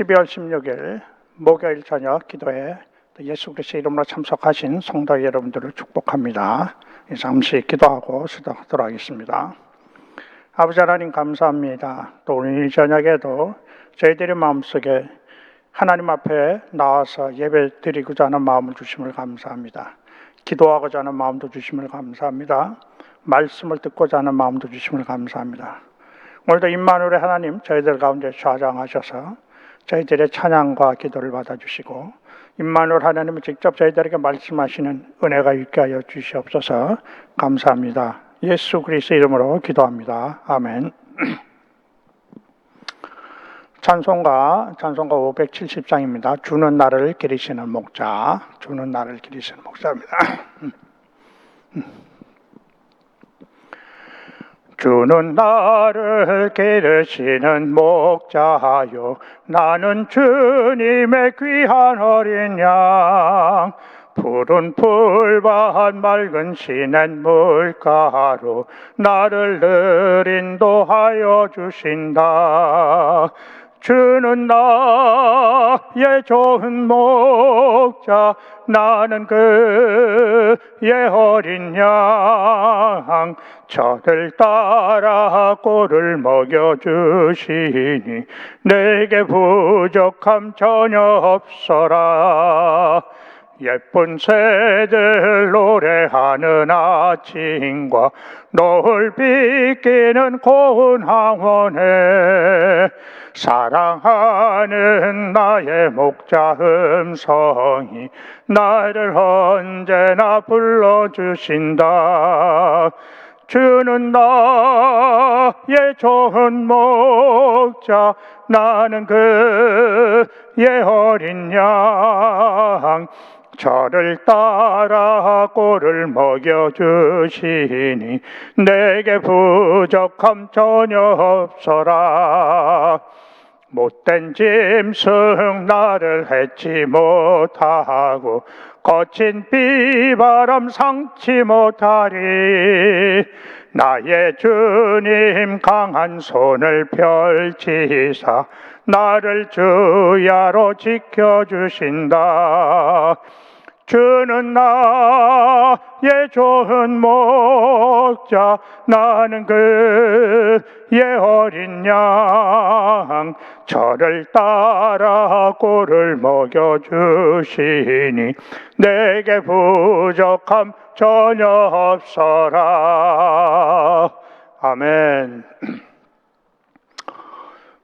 12월 16일 목요일 저녁 기도에 또 예수 그리스도의 이름으로 참석하신 성도 여러분들을 축복합니다. 잠시 기도하고 시작하도록 하겠습니다. 아버지 하나님 감사합니다. 또 오늘 저녁에도 저희들의 마음속에 하나님 앞에 나와서 예배 드리고자 하는 마음을 주심을 감사합니다. 기도하고자 하는 마음도 주심을 감사합니다. 말씀을 듣고자 하는 마음도 주심을 감사합니다. 오늘도 임마누엘의 하나님 저희들 가운데 좌장하셔서 저희들의 찬양과 기도를 받아주시고 임마누엘 하나님은 직접 저희들에게 말씀하시는 은혜가 있게 하여 주시옵소서 감사합니다. 예수 그리스도 이름으로 기도합니다. 아멘. 찬송가 찬송가 570장입니다. 주는 나를 기리시는 목자, 주는 나를 기리시는 목자입니다. 주는 나를 기르시는 목자요. 나는 주님의 귀한 어린 양. 푸른 풀밭 맑은 시냇 물가로 나를 늘 인도하여 주신다 주는 나의 좋은 목자 나는 그의 어린 양. 저를 따라 꼴을 먹여주시니 내게 부족함 전혀 없어라 예쁜 새들 노래하는 아침과 노을 비끼는 고운 항원에 사랑하는 나의 목자 음성이 나를 언제나 불러주신다. 주는 나의 좋은 목자 나는 그의 어린 양 저를 따라 꼴을 먹여주시니 내게 부족함 전혀 없어라. 못된 짐승 나를 해치 못하고 거친 비바람 상치 못하리. 나의 주님 강한 손을 펼치사 나를 주야로 지켜주신다 주는 나의 좋은 목자 나는 그의 어린 양 저를 따라 꼴을 먹여주시니 내게 부족함 전혀 없어라. 아멘.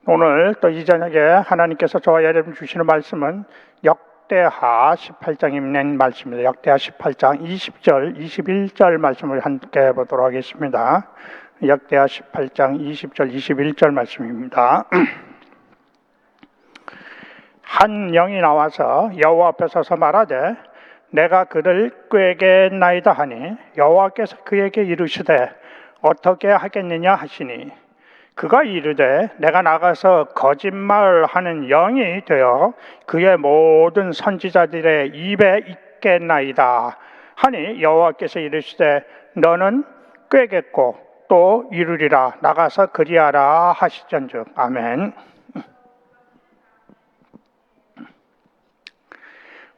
오늘 또 이 저녁에 하나님께서 저와 여러분 주시는 말씀은 역 역대하 18장에 말씀입니다. 역대하 18장 20절, 21절 말씀을 함께 보도록 하겠습니다. 역대하 18장 20절, 21절 말씀입니다. 한 영이 나와서 여호와 앞에 서서 말하되 내가 그를 꾀겠나이다 하니 여호와께서 그에게 이르시되 어떻게 하겠느냐 하시니 그가 이르되 내가 나가서 거짓말하는 영이 되어 그의 모든 선지자들의 입에 있겠나이다. 하니 여호와께서 이르시되 너는 꾀겠고 또 이루리라. 나가서 그리하라 하시전즉. 아멘.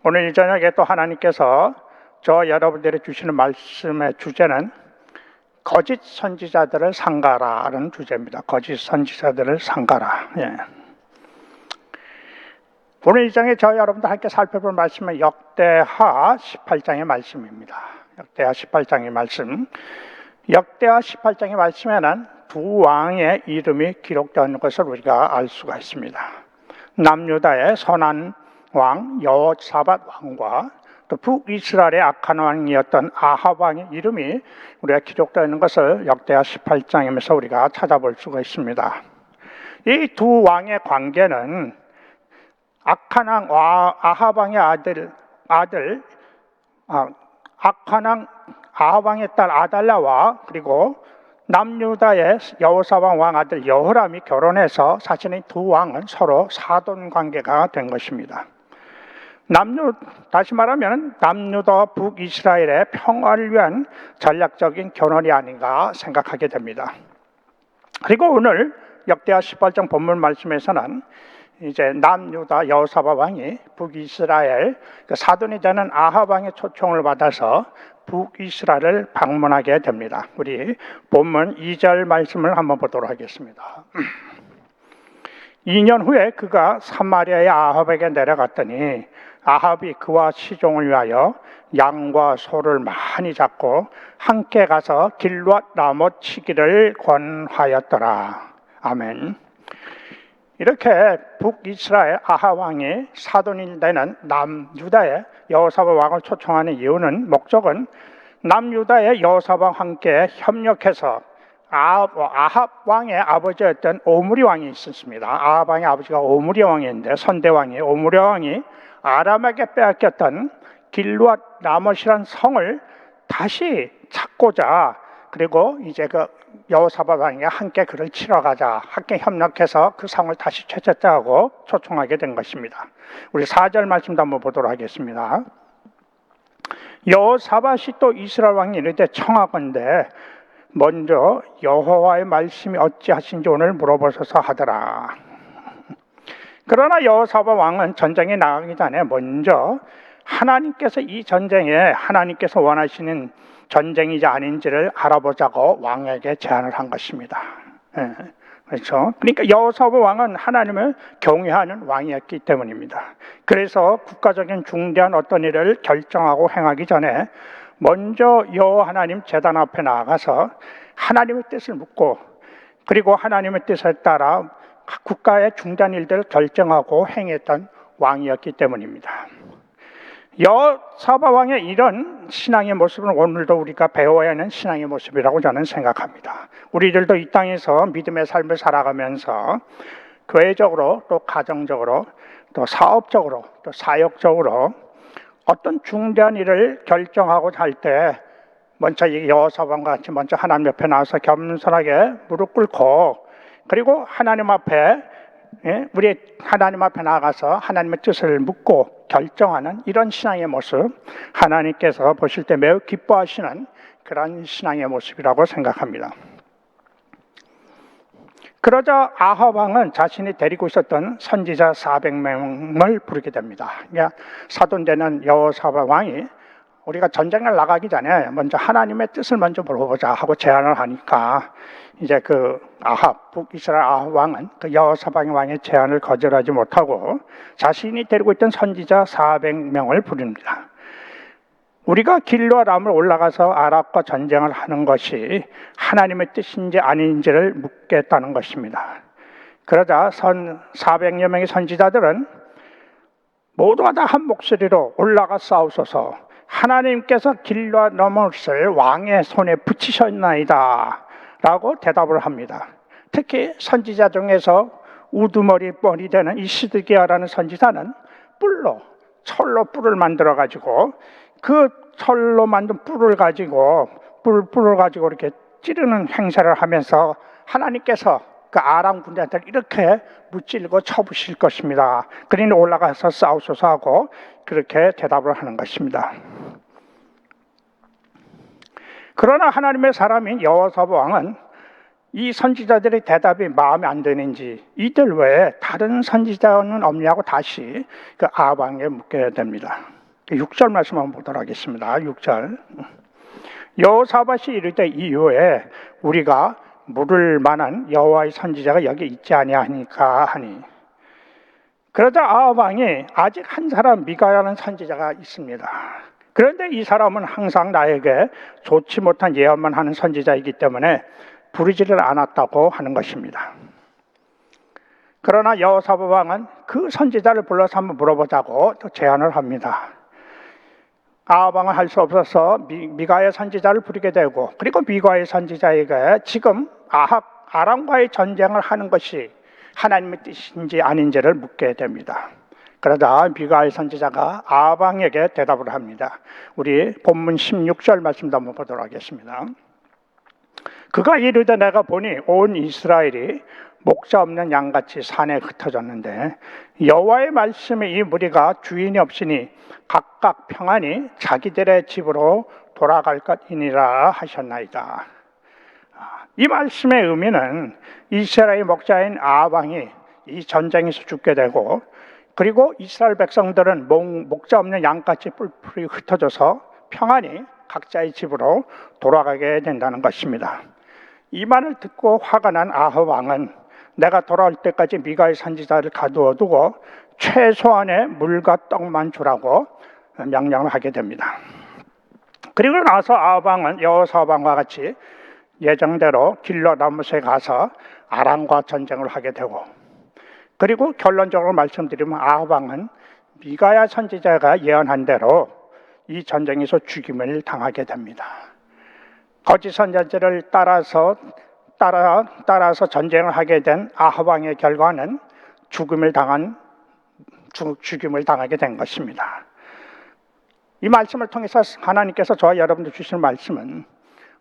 오늘 이 저녁에 또 하나님께서 저 여러분들이 주시는 말씀의 주제는 거짓 선지자들을 상가라는 주제입니다. 거짓 선지자들을 상가라. 예. 오늘 이 장에 저 여러분들 함께 살펴볼 말씀은 역대하 18장의 말씀입니다. 역대하 18장의 말씀. 역대하 18장의 말씀에는 두 왕의 이름이 기록되어 것을 우리가 알 수가 있습니다. 남유다의 선한 왕 여호사밧 왕과 또 북이스라엘의 악한 왕이었던 아합 왕의 이름이 우리가 기록되어 있는 것을 역대하 18장에서 우리가 찾아볼 수가 있습니다. 이 두 왕의 관계는 악한 왕 아합 왕의 아들 아들 아, 악한 왕 아합 왕의 딸 아달라와 그리고 남유다의 여호사왕 왕 아들 여호람이 결혼해서 사실은 두 왕은 서로 사돈 관계가 된 것입니다. 남유 다시 말하면 남유다 북이스라엘의 평화를 위한 전략적인 견원이 아닌가 생각하게 됩니다. 그리고 오늘 역대하 18장 본문 말씀에서는 이제 남유다 여호사밧 왕이 북이스라엘 그 사돈이 되는 아합 왕의 초청을 받아서 북이스라엘을 방문하게 됩니다. 우리 본문 2절 말씀을 한번 보도록 하겠습니다. 2년 후에 그가 사마리아의 아합에게 내려갔더니 아합이 그와 시종을 위하여 양과 소를 많이 잡고 함께 가서 길과 라못 치기를 권하였더라. 아멘. 이렇게 북이스라엘 아합 왕이 사돈이 되는 남유다의 여호사밧 왕을 초청하는 이유는 목적은 남유다의 여호사밧 함께 협력해서 아합, 왕의 아버지였던 오므리 왕이 있었습니다. 아합 왕의 아버지가 오므리 왕이었는데 선대 왕이 오므리 왕이 아람에게 빼앗겼던 길루앗 라못이란 성을 다시 찾고자 그리고 이제 그 여호사밧 왕이 함께 그를 치러 가자 함께 협력해서 그 성을 다시 되찾자고 초청하게 된 것입니다. 우리 4절 말씀도 한번 보도록 하겠습니다. 여호사밧이 또 이스라엘 왕이 이르되 청하건대 먼저 여호와의 말씀이 어찌하신지 오늘 물어보소서 하더라. 그러나 여호사밧 왕은 전쟁에 나가기 전에 먼저 하나님께서 이 전쟁에 하나님께서 원하시는 전쟁이지 아닌지를 알아보자고 왕에게 제안을 한 것입니다. 예, 그렇죠. 그러니까 여호사밧 왕은 하나님을 경외하는 왕이었기 때문입니다. 그래서 국가적인 중대한 어떤 일을 결정하고 행하기 전에 먼저 여호와 하나님 재단 앞에 나가서 하나님의 뜻을 묻고 그리고 하나님의 뜻에 따라 국가의 중대한 일들을 결정하고 행했던 왕이었기 때문입니다. 여사바 왕의 이런 신앙의 모습은 오늘도 우리가 배워야 하는 신앙의 모습이라고 저는 생각합니다. 우리들도 이 땅에서 믿음의 삶을 살아가면서 교회적으로 또 가정적으로 또 사업적으로 또 사역적으로 어떤 중대한 일을 결정하고 할때 먼저 이 여호사밧과 같이 먼저 하나님 옆에 나와서 겸손하게 무릎 꿇고 그리고 하나님 앞에 예, 우리 하나님 앞에 나가서 하나님의 뜻을 묻고 결정하는 이런 신앙의 모습 하나님께서 보실 때 매우 기뻐하시는 그런 신앙의 모습이라고 생각합니다. 그러자 아합 왕은 자신이 데리고 있었던 선지자 400명을 부르게 됩니다. 그러니까 사돈되는 여호사밧 왕이 우리가 전쟁을 나가기 전에 먼저 하나님의 뜻을 먼저 물어보자 하고 제안을 하니까 이제 그 아합 북이스라엘 아합 왕은 그 여호사밧 왕의 제안을 거절하지 못하고 자신이 데리고 있던 선지자 400명을 부릅니다. 우리가 길로 아 람을 올라가서 아랍과 전쟁을 하는 것이 하나님의 뜻인지 아닌지를 묻겠다는 것입니다. 그러자 선 400여 명의 선지자들은 모두가 다 한 목소리로 올라가 싸우소서 하나님께서 길로아 람을 왕의 손에 붙이셨나이다 라고 대답을 합니다. 특히 선지자 중에서 우두머리 뻔이 되는 이 시드기야라는 선지자는 뿔로 철로 뿔을 만들어 가지고 그 철로 만든 뿔을 가지고 뿔 뿔을 가지고 이렇게 찌르는 행사를 하면서 하나님께서 그 아람 군대한테 이렇게 무찔고 쳐부실 것입니다. 그러니 올라가서 싸우소서 하고 그렇게 대답을 하는 것입니다. 그러나 하나님의 사람인 여호사밧 왕은 이 선지자들의 대답이 마음에 안 드는지 이들 외에 다른 선지자는 없냐고 다시 그 아방에 묻게 됩니다. 6절 말씀 한번 보도록 하겠습니다. 6절. 여호사밧이 이르되 이후에 우리가 물을 만한 여호와의 선지자가 여기 있지 아니하니까 하니 그러자 아방이 아직 한 사람 미가라는 선지자가 있습니다. 그런데 이 사람은 항상 나에게 좋지 못한 예언만 하는 선지자이기 때문에 부르지를 않았다고 하는 것입니다. 그러나 여호사밧 왕은 그 선지자를 불러서 한번 물어보자고 또 제안을 합니다. 아방은 할 수 없어서 미, 가의 선지자를 부르게 되고 그리고 미가의 선지자에게 지금 아합 아람과의 전쟁을 하는 것이 하나님의 뜻인지 아닌지를 묻게 됩니다. 그러자 미가의 선지자가 아방에게 대답을 합니다. 우리 본문 16절 말씀도 한번 보도록 하겠습니다. 그가 이르되 내가 보니 온 이스라엘이 목자 없는 양같이 산에 흩어졌는데 여호와의 말씀에 이 무리가 주인이 없으니 각각 평안히 자기들의 집으로 돌아갈 것이니라 하셨나이다. 이 말씀의 의미는 이스라엘 목자인 아방이 이 전쟁에서 죽게 되고 그리고 이스라엘 백성들은 목, 목자 없는 양같이 뿔뿔이 흩어져서 평안히 각자의 집으로 돌아가게 된다는 것입니다. 이 말을 듣고 화가 난 아합 왕은 내가 돌아올 때까지 미가의 선지자를 가두어 두고 최소한의 물과 떡만 주라고 명령을 하게 됩니다. 그리고 나서 아합 왕은 여호사밧 왕과 같이 예정대로 길러 라못에 가서 아람과 전쟁을 하게 되고 그리고 결론적으로 말씀드리면 아합 왕은 미가야 선지자가 예언한 대로 이 전쟁에서 죽임을 당하게 됩니다. 거짓 선지자를 따라서 따라 따라서 전쟁을 하게 된 아합 왕의 결과는 죽음을 당한 죽- 죽임을 당하게 된 것입니다. 이 말씀을 통해서 하나님께서 저와 여러분들 주시는 말씀은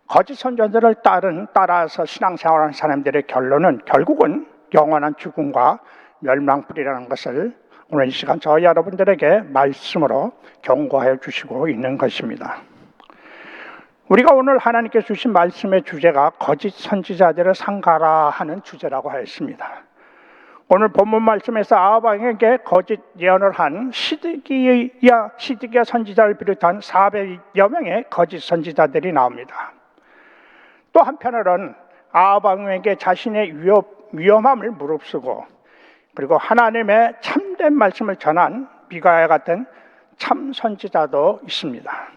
거짓 선전들을 따른 따라서 신앙생활하는 사람들의 결론은 결국은 영원한 죽음과 멸망불이라는 것을 오늘 이 시간 저와 여러분들에게 말씀으로 경고하여 주시고 있는 것입니다. 우리가 오늘 하나님께 주신 말씀의 주제가 거짓 선지자들을 상가라 하는 주제라고 하였습니다. 오늘 본문 말씀에서 아합왕에게 거짓 예언을 한 시드기야 시드기야 선지자를 비롯한 400여 명의 거짓 선지자들이 나옵니다. 또 한편으로는 아합왕에게 자신의 위험, 위험함을 무릅쓰고 그리고 하나님의 참된 말씀을 전한 미가야 같은 참 선지자도 있습니다.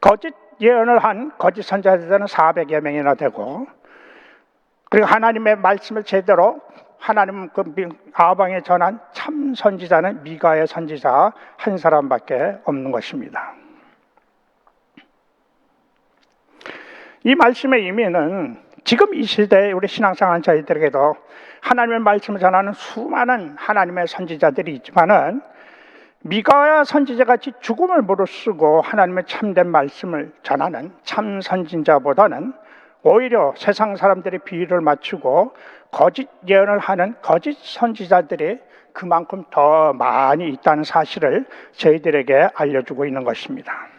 거짓 예언을 한 거짓 선지자들은 400여 명이나 되고 그리고 하나님의 말씀을 제대로 하나님 그 미- 아방에 전한 참 선지자는 미가의 선지자 한 사람밖에 없는 것입니다. 이 말씀의 의미는 지금 이 시대에 우리 신앙생활 저희들에게도 하나님의 말씀을 전하는 수많은 하나님의 선지자들이 있지만은 미가야 선지자 같이 죽음을 무릅쓰고 하나님의 참된 말씀을 전하는 참 선지자보다는 오히려 세상 사람들의 비유를 맞추고 거짓 예언을 하는 거짓 선지자들이 그만큼 더 많이 있다는 사실을 저희들에게 알려주고 있는 것입니다.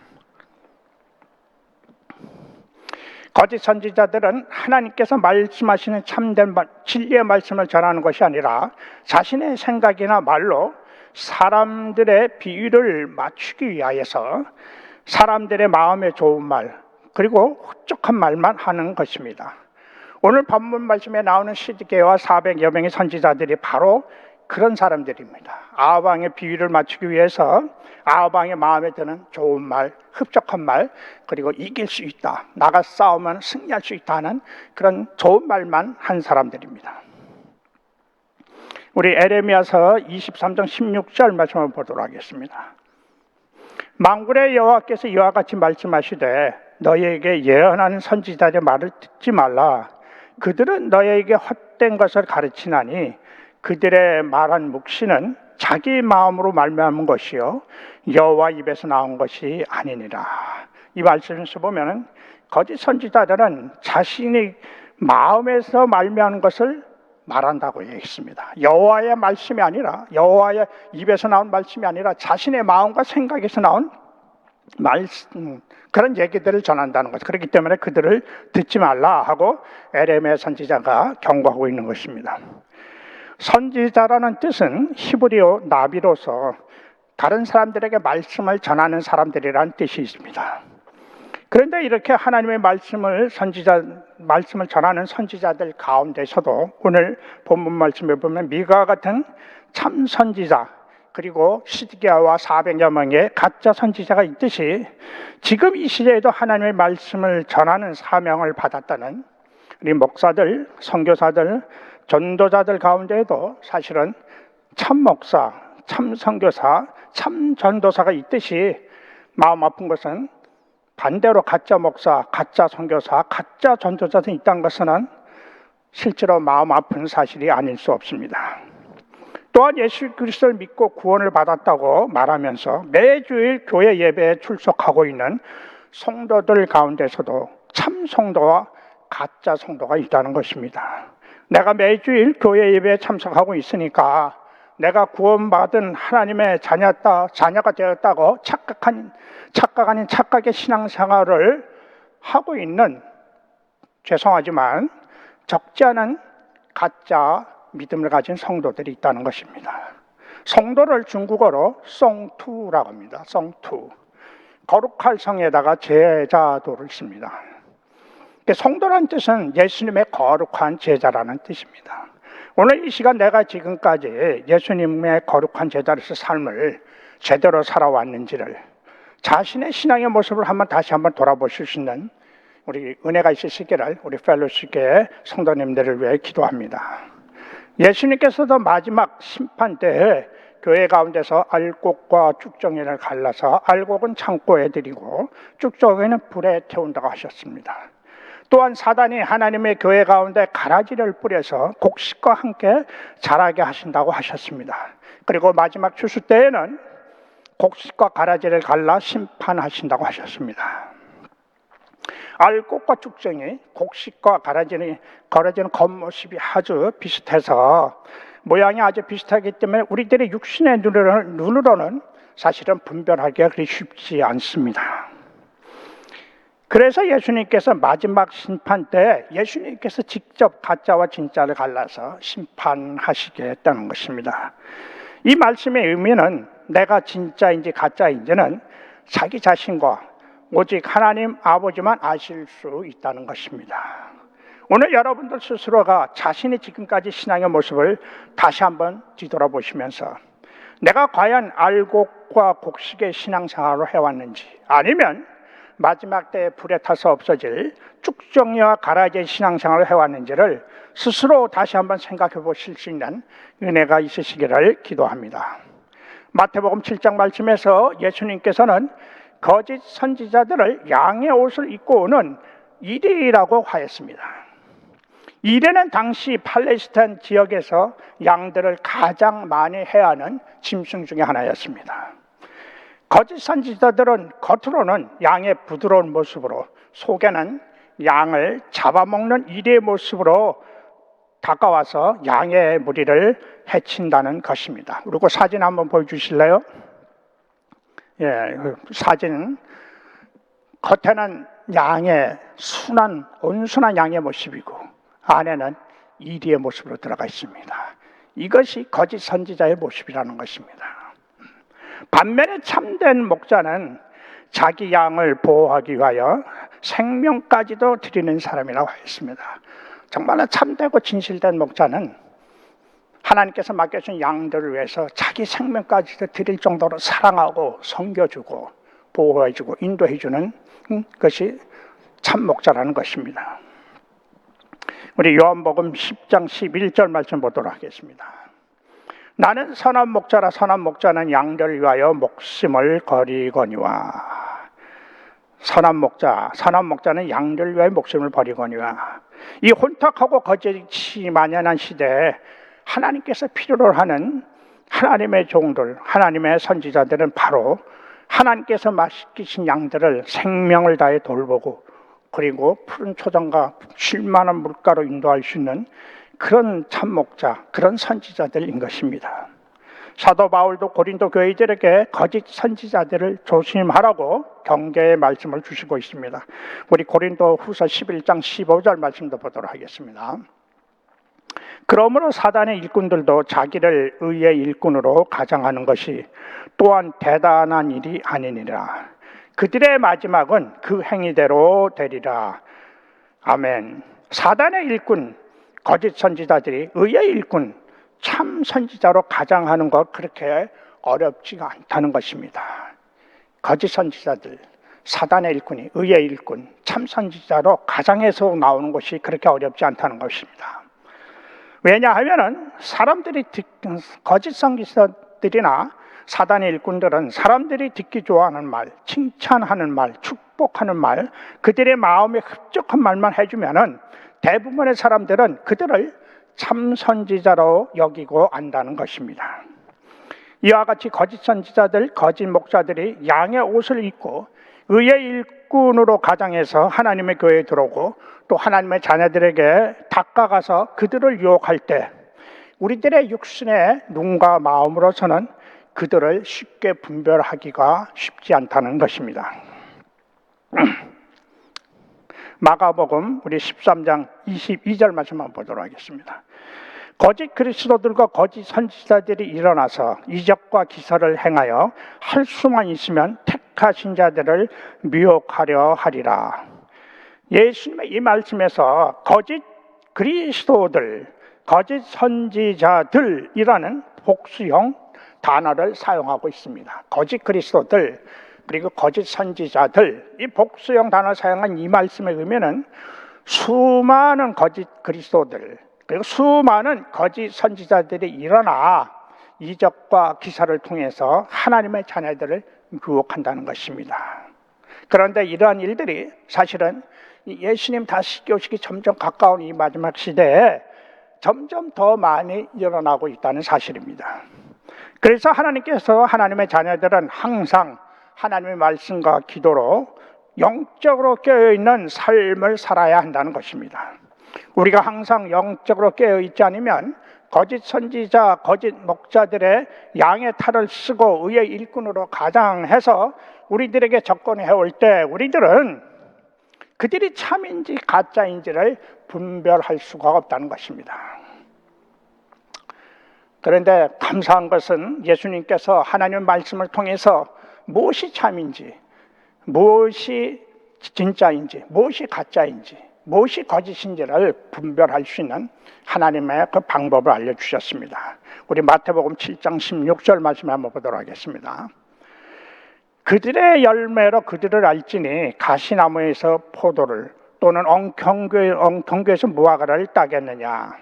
거짓 선지자들은 하나님께서 말씀하시는 참된 말, 진리의 말씀을 전하는 것이 아니라 자신의 생각이나 말로 사람들의 비유를 맞추기 위하여서 사람들의 마음에 좋은 말 그리고 훌쩍한 말만 하는 것입니다. 오늘 본문 말씀에 나오는 시드게와 400여 명의 선지자들이 바로 그런 사람들입니다. 아합왕의 비유를 맞추기 위해서 아합왕의 마음에 드는 좋은 말, 흡족한 말, 그리고 이길 수 있다, 나가 싸우면 승리할 수 있다는 그런 좋은 말만 한 사람들입니다. 우리 에레미야서 23장 16절 말씀을 보도록 하겠습니다. 망군의 여호와께서 이와 같이 말씀하시되 너희에게 예언하는 선지자의 말을 듣지 말라. 그들은 너희에게 헛된 것을 가르치나니 그들의 말한 묵시는 자기 마음으로 말미암은 것이요 여호와 입에서 나온 것이 아니니라. 이 말씀에서 보면은 거짓 선지자들은 자신이 마음에서 말미암은 것을 말한다고 얘기했습니다. 여호와의 말씀이 아니라 여호와의 입에서 나온 말씀이 아니라 자신의 마음과 생각에서 나온 말씀 그런 얘기들을 전한다는 것. 그렇기 때문에 그들을 듣지 말라 하고 에레메 선지자가 경고하고 있는 것입니다. 선지자라는 뜻은 히브리어 나비로서 다른 사람들에게 말씀을 전하는 사람들이라는 뜻이 있습니다. 그런데 이렇게 하나님의 말씀을 선지자 말씀을 전하는 선지자들 가운데서도 오늘 본문 말씀에 보면 미가 같은 참 선지자 그리고 시드기야와 400여 명의 가짜 선지자가 있듯이 지금 이 시대에도 하나님의 말씀을 전하는 사명을 받았다는 우리 목사들, 선교사들, 전도자들 가운데에도 사실은 참 목사, 참 선교사, 참 전도사가 있듯이 마음 아픈 것은 반대로 가짜 목사, 가짜 선교사, 가짜 전도자들이 있다는 것은 실제로 마음 아픈 사실이 아닐 수 없습니다. 또한 예수 그리스도를 믿고 구원을 받았다고 말하면서 매주일 교회 예배에 출석하고 있는 성도들 가운데서도 참 성도와 가짜 성도가 있다는 것입니다. 내가 매주일 교회 예배에 참석하고 있으니까 내가 구원받은 하나님의 자녀다, 자녀가 되었다고 착각한, 착각 아닌 착각의 신앙생활을 하고 있는 죄송하지만 적지 않은 가짜 믿음을 가진 성도들이 있다는 것입니다. 성도를 중국어로 송투라고 합니다. 송투. 거룩할 성에다가 제자도를 씁니다. 성도란 뜻은 예수님의 거룩한 제자라는 뜻입니다. 오늘 이 시간 내가 지금까지 예수님의 거룩한 제자로서 삶을 제대로 살아왔는지를 자신의 신앙의 모습을 한번 다시 한번 돌아보실 수 있는 우리 은혜가 있으시기를 우리 펠로시계 성도님들을 위해 기도합니다. 예수님께서도 마지막 심판 때에 교회 가운데서 알곡과 쭉정이를 갈라서 알곡은 창고에 드리고 쭉정이는 불에 태운다고 하셨습니다. 또한 사단이 하나님의 교회 가운데 가라지를 뿌려서 곡식과 함께 자라게 하신다고 하셨습니다. 그리고 마지막 추수 때에는 곡식과 가라지를 갈라 심판하신다고 하셨습니다. 알곡과 쭉정이 곡식과 가라지는 가라지는 겉모습이 아주 비슷해서 모양이 아주 비슷하기 때문에 우리들의 육신의 눈으로는 사실은 분별하기가 그리 쉽지 않습니다. 그래서 예수님께서 마지막 심판 때 예수님께서 직접 가짜와 진짜를 갈라서 심판하시게 했다는 것입니다. 이 말씀의 의미는 내가 진짜인지 가짜인지는 자기 자신과 오직 하나님 아버지만 아실 수 있다는 것입니다. 오늘 여러분들 스스로가 자신의 지금까지 신앙의 모습을 다시 한번 뒤돌아보시면서 내가 과연 알곡과 곡식의 신앙생활을 해왔는지 아니면 마지막 때 불에 타서 없어질 쭉정이와 가라지의 신앙생활을 해왔는지를 스스로 다시 한번 생각해 보실 수 있는 은혜가 있으시기를 기도합니다. 마태복음 7장 말씀에서 예수님께서는 거짓 선지자들을 양의 옷을 입고 오는 이리라고 하였습니다. 이래는 당시 팔레스타인 지역에서 양들을 가장 많이 해하는 짐승 중의 하나였습니다. 거짓 선지자들은 겉으로는 양의 부드러운 모습으로 속에는 양을 잡아먹는 이리의 모습으로 다가와서 양의 무리를 해친다는 것입니다. 그리고 사진 한번 보여주실래요? 예, 그 사진 겉에는 양의 순한 온순한 양의 모습이고 안에는 이리의 모습으로 들어가 있습니다. 이것이 거짓 선지자의 모습이라는 것입니다. 반면에 참된 목자는 자기 양을 보호하기 위하여 생명까지도 드리는 사람이라고 했습니다. 정말로 참되고 진실된 목자는 하나님께서 맡겨준 양들을 위해서 자기 생명까지도 드릴 정도로 사랑하고 섬겨주고 보호해주고 인도해주는 것이 참 목자라는 것입니다. 우리 요한복음 10장 11절 말씀 보도록 하겠습니다. 나는 선한 목자라 선한 목자는 양들을 위하여 목숨을 거리거니와. 선한 목자 선한 목자는 양들을 위하여 목숨을 버리거니와. 이 혼탁하고 거짓이 만연한 시대에 하나님께서 필요로 하는 하나님의 종들 하나님의 선지자들은 바로 하나님께서 맡기신 양들을 생명을 다해 돌보고 그리고 푸른 초장과 쉴만한 물가로 인도할 수 있는 그런 참목자, 그런 선지자들인 것입니다. 사도 바울도 고린도 교회들에게 거짓 선지자들을 조심하라고 경계의 말씀을 주시고 있습니다. 우리 고린도 후서 11장 15절 말씀도 보도록 하겠습니다. 그러므로 사단의 일꾼들도 자기를 의의 일꾼으로 가장하는 것이 또한 대단한 일이 아니니라. 그들의 마지막은 그 행위대로 되리라. 아멘. 사단의 일꾼, 거짓 선지자들이 의의 일꾼, 참 선지자로 가장하는 것 그렇게 어렵지가 않다는 것입니다. 거짓 선지자들, 사단의 일꾼이 의의 일꾼, 참 선지자로 가장해서 나오는 것이 그렇게 어렵지 않다는 것입니다. 왜냐하면은 사람들이 거짓 선지자들이나 사단의 일꾼들은 사람들이 듣기 좋아하는 말, 칭찬하는 말, 축복하는 말, 그들의 마음에 흡족한 말만 해주면은 대부분의 사람들은 그들을 참 선지자로 여기고 안다는 것입니다. 이와 같이 거짓 선지자들, 거짓 목사들이 양의 옷을 입고 의의 일꾼으로 가장해서 하나님의 교회에 들어오고 또 하나님의 자녀들에게 닦아가서 그들을 유혹할 때 우리들의 육신의 눈과 마음으로서는 그들을 쉽게 분별하기가 쉽지 않다는 것입니다. 마가복음 우리 13장 22절 말씀만 보도록 하겠습니다. 거짓 그리스도들과 거짓 선지자들이 일어나서 이적과 기사를 행하여 할 수만 있으면 택하신 자들을 미혹하려 하리라. 예수님의 이 말씀에서 거짓 그리스도들, 거짓 선지자들이라는 복수형 단어를 사용하고 있습니다. 거짓 그리스도들 그리고 거짓 선지자들 이 복수형 단어 사용한 이 말씀의 의미는 수많은 거짓 그리스도들 그리고 수많은 거짓 선지자들이 일어나 이적과 기사를 통해서 하나님의 자녀들을 유혹한다는 것입니다. 그런데 이러한 일들이 사실은 이 예수님 다시 오시기 점점 가까운 이 마지막 시대에 점점 더 많이 일어나고 있다는 사실입니다. 그래서 하나님께서 하나님의 자녀들은 항상 하나님의 말씀과 기도로 영적으로 깨어있는 삶을 살아야 한다는 것입니다. 우리가 항상 영적으로 깨어있지 않으면 거짓 선지자, 거짓 목자들의 양의 탈을 쓰고 의의 일꾼으로 가장해서 우리들에게 접근해 올 때 우리들은 그들이 참인지 가짜인지를 분별할 수가 없다는 것입니다. 그런데 감사한 것은 예수님께서 하나님 말씀을 통해서 무엇이 참인지, 무엇이 진짜인지, 무엇이 가짜인지, 무엇이 거짓인지를 분별할 수 있는 하나님의 그 방법을 알려주셨습니다. 우리 마태복음 7장 16절 말씀 한번 보도록 하겠습니다. 그들의 열매로 그들을 알지니 가시나무에서 포도를 또는 엉경교에, 엉경교에서 무화과를 따겠느냐.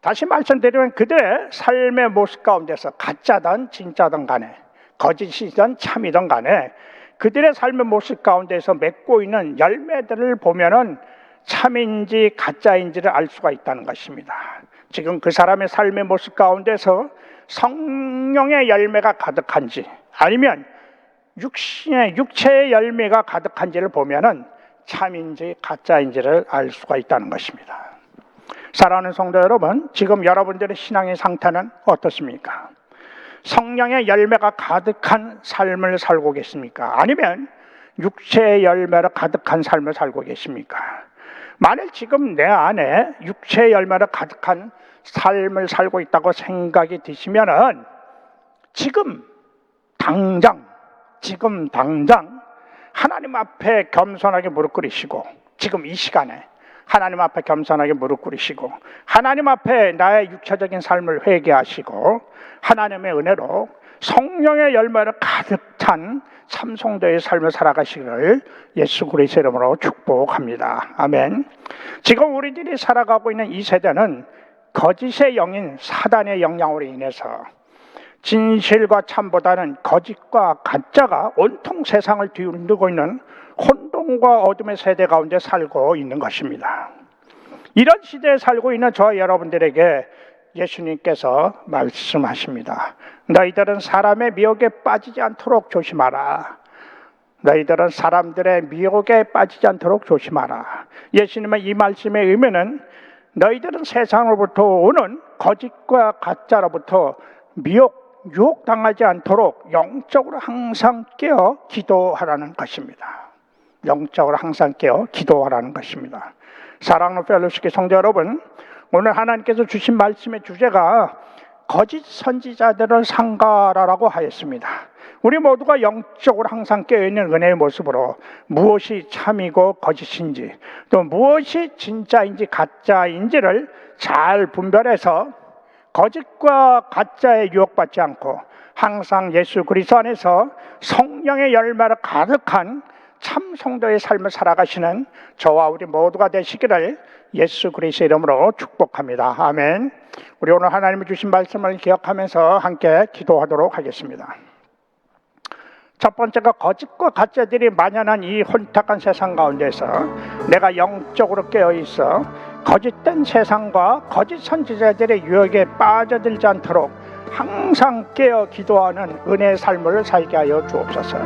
다시 말씀드리면 그들의 삶의 모습 가운데서 가짜든 진짜든 간에 거짓이든 참이든 간에 그들의 삶의 모습 가운데서 맺고 있는 열매들을 보면은 참인지 가짜인지를 알 수가 있다는 것입니다. 지금 그 사람의 삶의 모습 가운데서 성령의 열매가 가득한지 아니면 육신의 육체의 열매가 가득한지를 보면은 참인지 가짜인지를 알 수가 있다는 것입니다. 사랑하는 성도 여러분, 지금 여러분들의 신앙의 상태는 어떻습니까? 성령의 열매가 가득한 삶을 살고 계십니까? 아니면 육체의 열매로 가득한 삶을 살고 계십니까? 만일 지금 내 안에 육체의 열매로 가득한 삶을 살고 있다고 생각이 드시면은 지금 당장 지금 당장 하나님 앞에 겸손하게 무릎 꿇으시고 지금 이 시간에 하나님 앞에 겸손하게 무릎 꿇으시고 하나님 앞에 나의 육체적인 삶을 회개하시고 하나님의 은혜로 성령의 열매를 가득 찬 참송도의 삶을 살아가시기를 예수 그리스도 이름으로 축복합니다. 아멘. 지금 우리들이 살아가고 있는 이 세대는 거짓의 영인 사단의 영향으로 인해서 진실과 참보다는 거짓과 가짜가 온통 세상을 뒤흔들고 있는 혼 돈과 어둠의 세대 가운데 살고 있는 것입니다. 이런 시대에 살고 있는 저 여러분들에게 예수님께서 말씀하십니다. 너희들은 사람의 미혹에 빠지지 않도록 조심하라. 너희들은 사람들의 미혹에 빠지지 않도록 조심하라. 예수님의 이 말씀의 의미는 너희들은 세상으로부터 오는 거짓과 가짜로부터 미혹, 유혹당하지 않도록 영적으로 항상 깨어 기도하라는 것입니다. 영적으로 항상 깨어 기도하라는 것입니다. 사랑하는 펠로시계 성도 여러분, 오늘 하나님께서 주신 말씀의 주제가 거짓 선지자들을 상가라라고 하였습니다. 우리 모두가 영적으로 항상 깨어있는 은혜의 모습으로 무엇이 참이고 거짓인지 또 무엇이 진짜인지 가짜인지를 잘 분별해서 거짓과 가짜에 유혹받지 않고 항상 예수 그리스도 안에서 성령의 열매를 가득한 참 성도의 삶을 살아가시는 저와 우리 모두가 되시기를 예수 그리스도 이름으로 축복합니다. 아멘. 우리 오늘 하나님이 주신 말씀을 기억하면서 함께 기도하도록 하겠습니다. 첫 번째가 거짓과 가짜들이 만연한 이 혼탁한 세상 가운데서 내가 영적으로 깨어 있어 거짓된 세상과 거짓 선지자들의 유혹에 빠져들지 않도록 항상 깨어 기도하는 은혜의 삶을 살게 하여 주옵소서.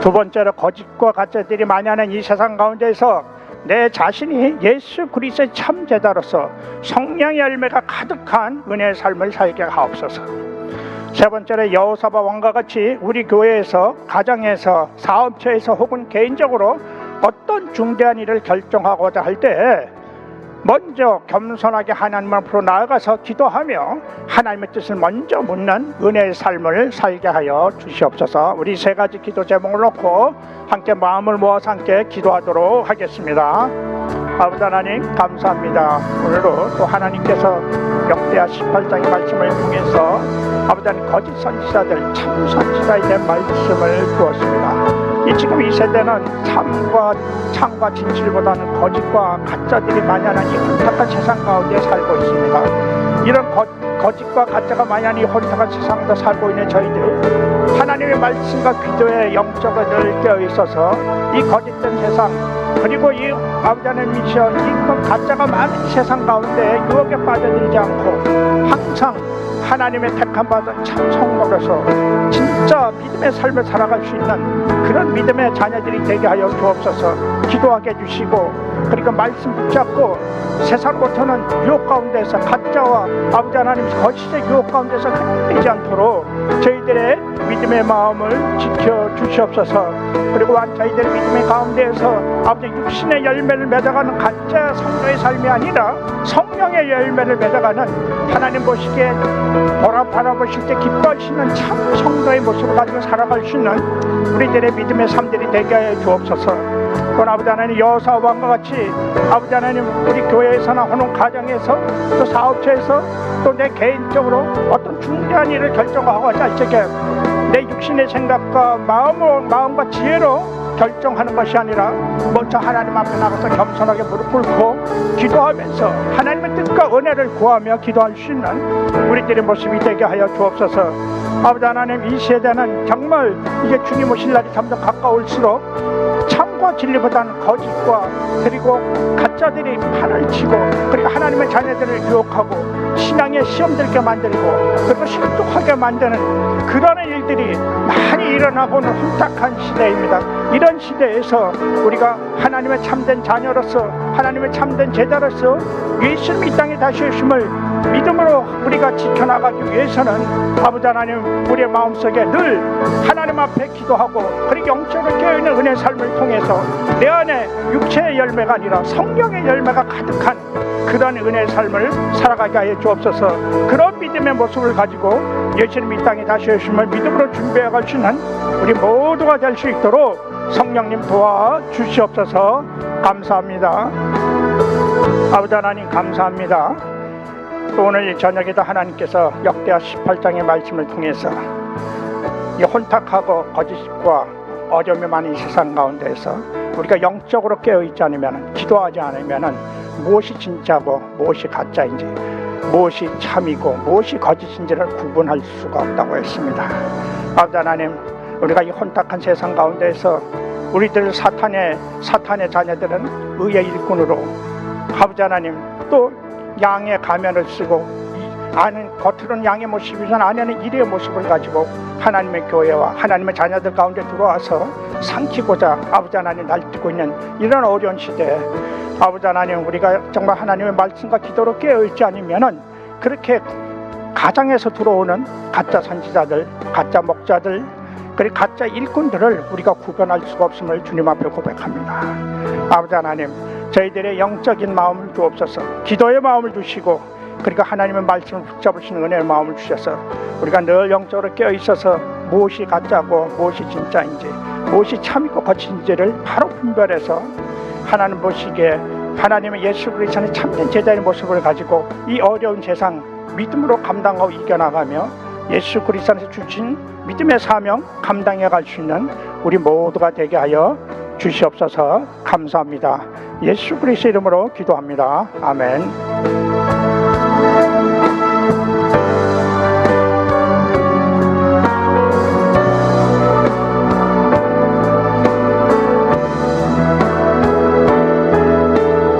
두 번째로 거짓과 가짜들이 만연한 이 세상 가운데서 내 자신이 예수 그리스도의 참 제자로서 성령의 열매가 가득한 은혜의 삶을 살게 하옵소서. 세 번째로 여호사바 왕과 같이 우리 교회에서 가정에서 사업처에서 혹은 개인적으로 어떤 중대한 일을 결정하고자 할 때 먼저 겸손하게 하나님 앞으로 나아가서 기도하며 하나님의 뜻을 먼저 묻는 은혜의 삶을 살게 하여 주시옵소서. 우리 세 가지 기도 제목을 놓고 함께 마음을 모아서 함께 기도하도록 하겠습니다. 아버지 하나님 감사합니다. 오늘도 또 하나님께서 역대하 18장의 말씀을 통해서 아버지 하나님 거짓 선지자들 참 선지자에 대한 말씀을 주었습니다. 이 지금 이 세대는 참과 참과 진실보다는 거짓과 가짜들이 만연한 이 혼탁한 세상 가운데 살고 있습니다. 이런 거, 거짓과 가짜가 만연한 이 혼탁한 세상에서 살고 있는 저희들 하나님의 말씀과 기도에 영적으로 늘 깨어 있어서 이 거짓된 세상 그리고 이 하나님 미션 이그 가짜가 많은 이 세상 가운데 유혹에 빠져들지 않고 항상 하나님의 택함 받은 참 성목에서 진짜 믿음의 삶을 살아갈 수 있는 그런 믿음의 자녀들이 되게 하여 주옵소서. 기도하게 해주시고 그리고 말씀 붙잡고 세상부터는 유혹 가운데서 가짜와 아버지 하나님 거짓의 유혹 가운데서 흔들리지 않도록 저희들의 믿음의 마음을 지켜 주시옵소서 그리고 저희들의 믿음의 가운데에서 아버지 육신의 열매를 맺어가는 가짜 성도의 삶이 아니라 성령의 열매를 맺어가는 하나님 보시기에 보라 바라보실 때 기뻐하시는 참 성도의 모습을 가지고 살아갈 수 있는 우리들의 믿음의 삶들이 되게 하여 주옵소서. 또한 아버지 하나님 여사 왕과 같이 아버지 하나님 우리 교회에서나 혹은 가정에서 또 사업체에서 또 내 개인적으로 어떤 중대한 일을 결정하고 할 적에 내 육신의 생각과 마음을, 마음과 지혜로 결정하는 것이 아니라 먼저 하나님 앞에 나가서 겸손하게 무릎 꿇고 기도하면서 하나님의 뜻과 은혜를 구하며 기도할 수 있는 우리들의 모습이 되게 하여 주옵소서. 아버지 하나님 이 세대는 정말 이제 주님 오실 날이 점점 가까울수록 참과 진리보다는 거짓과 그리고 가짜들이 판을 치고 그리고 하나님의 자녀들을 유혹하고 신앙의 시험 들게 만들고 그리고 실족하게 만드는 그런 일들이 많이 일어나고 는 혼탁한 시대입니다. 이런 시대에서 우리가 하나님의 참된 자녀로서 하나님의 참된 제자로서 예수님 이 땅에 다시 오심을 믿음으로 우리가 지켜나가기 위해서는 아버지 하나님 우리의 마음속에 늘 하나님 앞에 기도하고 그리고 영적으로 깨어있는 은혜 삶을 통해서 내 안에 육체의 열매가 아니라 성령의 열매가 가득한 그런 은혜의 삶을 살아가게 하여 주옵소서. 그런 믿음의 모습을 가지고 예수님 이 땅에 다시 오심을 믿음으로 준비해 갈 수 있는 우리 모두가 될 수 있도록 성령님 도와 주시옵소서. 감사합니다. 아버지 하나님 감사합니다 또 오늘 이 저녁에도 하나님께서 역대하 18장의 말씀을 통해서 이 혼탁하고 거짓과 어려움이 많은 이 세상 가운데에서 우리가 영적으로 깨어 있지 않으면 기도하지 않으면 무엇이 진짜고 무엇이 가짜인지 무엇이 참이고 무엇이 거짓인지를 구분할 수가 없다고 했습니다. 아버지 하나님 우리가 이 혼탁한 세상 가운데에서 우리들 사탄의 사탄의 자녀들은 의의 일꾼으로 아버지 하나님 또 양의 가면을 쓰고 이 안은 겉으로는 양의 모습이지만 안에는 일의 모습을 가지고 하나님의 교회와 하나님의 자녀들 가운데 들어와서 삼키고자 아버지 하나님 날뛰고 있는 이런 어려운 시대에 아버지 하나님 우리가 정말 하나님의 말씀과 기도로 깨어있지 않으면은 그렇게 가장에서 들어오는 가짜 선지자들, 가짜 목자들, 그리고 가짜 일꾼들을 우리가 구별할 수가 없음을 주님 앞에 고백합니다. 아버지 하나님, 저희들의 영적인 마음을 주옵소서, 기도의 마음을 주시고, 그리고 하나님의 말씀을 있는 은혜의 마음을 주셔서 우리가 늘 영적으로 깨어 있어서 무엇이 가짜고 무엇이 진짜인지, 무엇이 참이고 거친지를 바로 분별해서 하나님 보시기에 하나님의 예수 그리스도의 참된 제자의 모습을 가지고 이 어려운 세상 믿음으로 감당하고 이겨나가며 예수 그리스도에서 주신 믿음의 사명 감당해 갈 수 있는 우리 모두가 되게 하여 주시옵소서 감사합니다. 예수 그리스도 이름으로 기도합니다. 아멘.